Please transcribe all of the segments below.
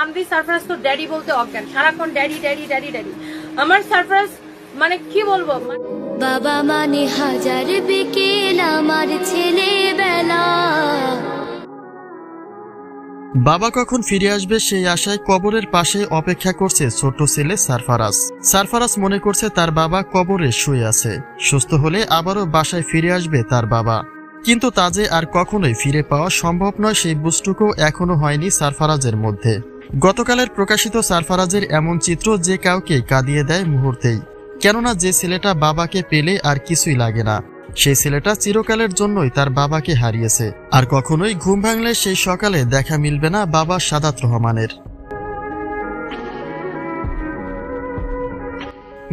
সামরি সারফরাজ তো ড্যাডি বলতে অজ্ঞান। সারাক্ষণ ড্যাডি ড্যাডি ড্যাডি ড্যাডি। আমার সারফরাজ মানে কি বলব? বাবা মানে হাজার বিকেল আমার ছেলেবেলা। বাবা কখন ফিরে আসবে সেই আশায় কবরের পাশে অপেক্ষা করছে ছোট ছেলে সারফারাজ। সারফারাজ মনে করছে তার বাবা কবরে শুয়ে আছে। সুস্থ হলে আবারও বাসায় ফিরে আসবে তার বাবা। কিন্তু তা যে আর কখনোই ফিরে পাওয়া সম্ভব নয় সেই বুঝটুকু এখনও হয়নি সারফারাজের মধ্যে। গতকালের প্রকাশিত সারফারাজের এমন চিত্র যে কাউকে কাঁদিয়ে দেয় মুহূর্তেই। কেননা যে ছেলেটা বাবাকে পেলে আর কিছুই লাগে না, সেই ছেলেটা চিরকালের জন্যই তার বাবাকে হারিয়েছে। আর কখনোই ঘুম ভাঙলে সেই সকালে দেখা মিলবে না বাবা সাদাত রহমানের।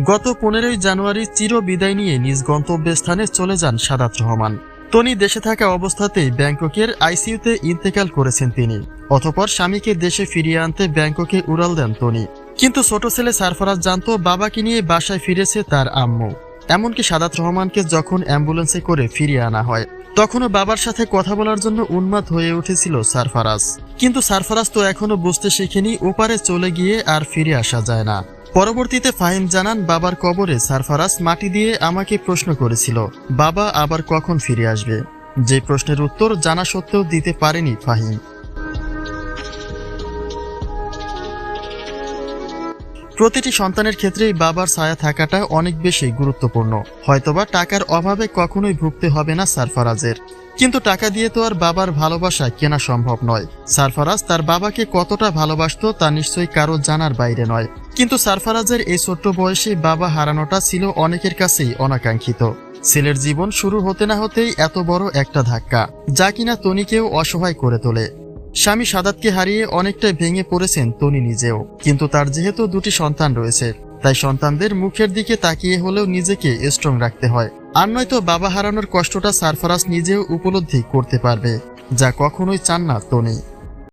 গত পনেরোই জানুয়ারি চির বিদায় নিয়ে নিজ গন্তব্যস্থানে চলে যান সাদাত রহমান। তনি দেশে থাকা অবস্থাতেই ব্যাংককের আইসিইউতে ইন্তেকাল করেছেন তিনি। অতপর স্বামীকে দেশে ফিরিয়ে আনতে ব্যাংককে উড়াল দেন টনি কিন্তু ছোট ছেলে সারফরাজ জানত বাবাকে নিয়ে বাসায় ফিরেছে তার আম্মু। এমনকি সাদাত রহমানকে যখন অ্যাম্বুলেন্সে করে ফিরিয়ে আনা হয়। তখনও বাবার সাথে কথা বলার জন্য উন্মাদ হয়ে উঠেছিল সারফারাজ। কিন্তু সারফারাজ তো এখনও বুঝতে শিখেনি, ওপারে চলে গিয়ে আর ফিরে আসা যায় না। পরবর্তীতে ফাহিম জানান, বাবার কবরে সারফারাজ মাটি দিয়ে আমাকে প্রশ্ন করেছিল, বাবা আবার কখন ফিরে আসবে? যে প্রশ্নের উত্তর জানা সত্ত্বেও দিতে পারেনি ফাহিম। প্রতিটি সন্তানের ক্ষেত্রেই বাবার ছায়া থাকাটা অনেক বেশি গুরুত্বপূর্ণ। হয়তোবা টাকার অভাবে কখনোই ভুগতে হবে না সারফারাজের। কিন্তু টাকা দিয়ে তো আর বাবার ভালোবাসা কেনা সম্ভব নয়। সারফারাজ তার বাবাকে কতটা ভালোবাসতো তা নিশ্চয়ই কারও জানার বাইরে নয়। কিন্তু সারফারাজের এই ছোট্ট বয়সে বাবা হারানোটা ছিল অনেকের কাছেই অনাকাঙ্ক্ষিত। ছেলের জীবন শুরু হতে না হতেই এত বড় একটা ধাক্কা, যা কিনা তনিকেও অসহায় করে তোলে। স্বামী সাদাতকে হারিয়ে অনেকটাই ভেঙে পড়েছেন তনি নিজেও। কিন্তু তার যেহেতু দুটি সন্তান রয়েছে, তাই সন্তানদের মুখের দিকে তাকিয়ে হলেও নিজেকে স্ট্রং রাখতে হয়। আর নয়তো বাবা হারানোর কষ্টটা সারফারাস নিজেও উপলব্ধি করতে পারবে, যা কখনোই চান না তনি।